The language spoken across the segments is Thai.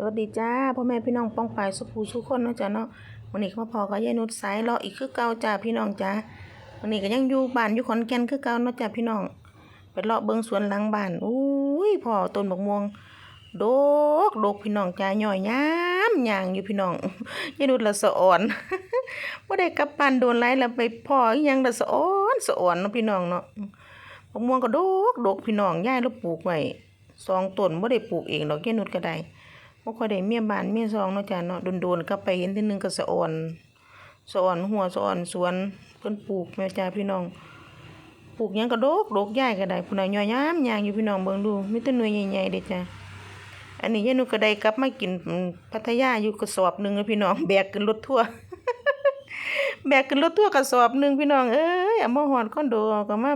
สวัสดีจ้าพ่อแม่พี่น้องป้องปายสุภูสุคนเนาะจ้ะเนาะวันนี้ก็มาพอกับยายนุชสายรออีกคือเก่าจ้าพี่น้องจ้าวันนี้ก็ยังอยู่บ้านอยู่ขอนแก่นคือเก่าเนาะจ้าพี่น้องไปเลาะเบิ่งสวนหลังบ้านอุ้ยพ่อต้นบักม่วงโดกโดกพี่น้องจ้าย่อยยามย่างอยู่พี่น้องยายนุชละสะอ่อนบ่ได้กลับบ้านโดนไล่แล้วไปพ่อยังละสะอ่อนสะอ่อนเนาะพี่น้องเนาะบักม่วงก็ดกโดกพี่น้องยายเราปลูกไว้สองต้นบ่ได้ปลูกเองดอกยายนุชก็ได้ บ่ค่อยได้เมียบ้านเมียซองเนาะจ้ะเนาะโดนๆกลับไปเห็นทีนึงก็สะอ่อนสะอ่อนหัวสะอ่อนสวนเพิ่นปลูกแม่จ้าพี่น้องปลูกหยังก็ดกดกใหญ่ก็ได้พุ่นน่ะย่อยยามยางอยู่พี่น้องเบิ่งดูมีแต่หน่วยใหญ่ๆเด้จ้ะอันนี้ยายนุก็ได้กลับมากินพัทยาอยู่กระสอบหนึงเลยพี่น้องแบกขึ้นรถทั่วแบกขึ้นรถทั่วกระสอบหนึงพี่น้องเอ้ยเอามาฮอดคอนโดก็มา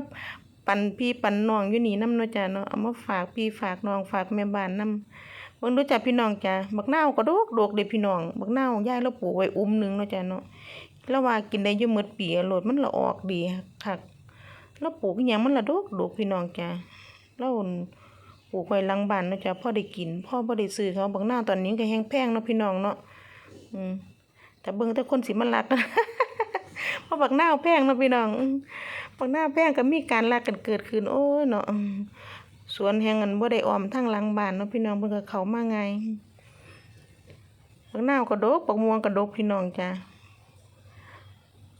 ปั่นพี่ปั่นน้องอยู่นี่นำเนาะจ้ะเนาะเอามาฝากพี่ฝากน้องฝากแม่บ้านน้ำ บิ่งดูจ้ะพี่น้องจ้ะบักนาวก็ดกดกเด้พี่น้องบักนาวยายเราปลูกไว้อุ้มหนึงเนาะจ้ะเนาะแล้วว่ากินได้อยู่หมดปีอะโลดมันละออกดีคักเราปลูกอีหยังมันละดกดกพี่น้องจ้ะเราปลูกไว้หลังบ้านเนาะจ้ะพ่อได้กินพ่อบ่ได้ซื้อเขาบักนาวตอนนี้ก็แฮงแพงเนาะพี่น้องเนาะอืมแต่เบิ่งแต่คนสิมารักเพราะบักนาแพงเนาะพี่น้องบักนาแพงก็มีการรักกันเกิดขึ้นโอ้ยเนาะ สวนแห่งนั้นบ่ได้ออมทางหลังบ้านเนาะพี่น้องเพิ่นก็เข้ามาไงายบักนาวก็ดกบักม่วงก็ดกพี่น้องจ้ะ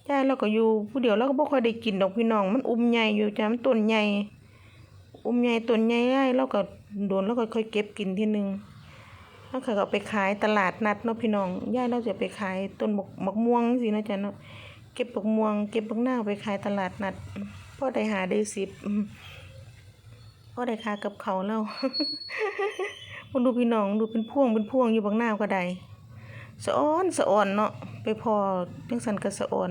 ยายเราก็อยู่ผู้เดียวเราก็บ่ค่อยได้กินดอกพี่น้อง มันอุ้มใหญ่อยู่จ้ะมันต้นใหญ่อุ้มใหญ่ต้นใหญ่ยายเราก็โดนแล้วก็ค่อยเก็บกินทีนึงแล้วก็เอาไปขายตลาดนัดเนาะพี่น้องยายเราจะไปขายต้นบักบักม่วงจังซี่เนาะจ้ะเนาะเก็บบักม่วง เก็บบักนาวไปขายตลาดนัดพ่อได้หาได้สิบ ก็ได้คากับเขาแล้วมันดูพี่น้องดูเป็นพ่วงเป็นพ่วงอยู่บางหน้าก็ได้สะอ้อนสะอ่อนเนาะไปพอจังสันก็สะอ่อน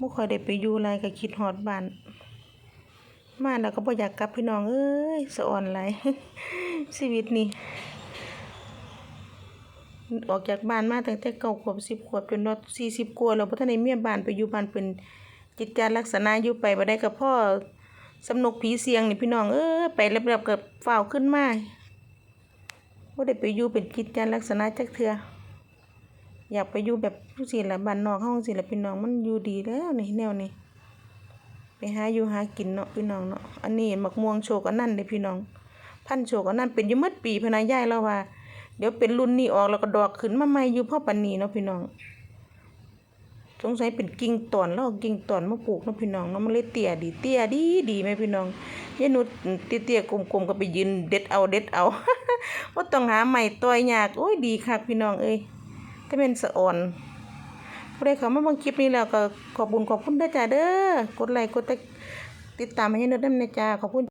บ่ค่อยได้ไปอยู่ไรก็คิดฮอดบ้านมาแล้วก็บ่อยากกลับพี่น้องเอ้ยสะอ่อนหลายชีวิตนี่ออกจากบ้านมาตั้งแต่เก้าขวบสิบขวบจนรอสี่สิบกว่าแล้วบ่ทันได้เมียบ้านไปอยู่บ้านเป็นจิตใจลักษณะอยู่ไปบ่ได้กับพ่อ สำนกผีเสียงนี่พี่น้องเอ้ยไปเรียบๆกับฝ้าวขึ้นมาบ่าได้ไปอยู่เป็นกิจจลักษณะจักเทืออยากไปอยู่แบบผู้สิละบ้านนอกเฮาสิละพี่น้องมันอยู่ดีแล้วนี่แนวนี้ไปหาอยู่หากินเนาะพี่น้องเนาะอันนี้หมักม่วงโชคอันนั้นเด้พี่น้อง พันโชคอันนั้นเป็นยู่หมดปีพนายายแล้วว่า เดี๋ยวเป็นรุ่นนี้ออกแล้วก็ดอกขึ้นมาใหม่อยู่พ่อปานนีเนาะพี่น้อง สงสัยเป็นกิ่งตอนแล้วกิ่งตอนมาปลูกเนาะพี่น้องเนาะมันเลยเตี้ยดีเตี้ยดีดีไหมพี่น้องยายนุชเตี้ยๆกลมๆก็ไปยืนเด็ดเอาเด็ดเอาว่าต้องหาใหม่ต่อยากโอ้ยดีคักพี่น้องเอ้ยถ้าเป็นสะอ่อนผู้ใดเขามาเบิ่งคลิปนี้แล้วก็ขอบคุญขอบคุณด้อจ้าเด้อกดไลค์กดติดตามให้ยายนุชนำนะจ้าขอบคุณ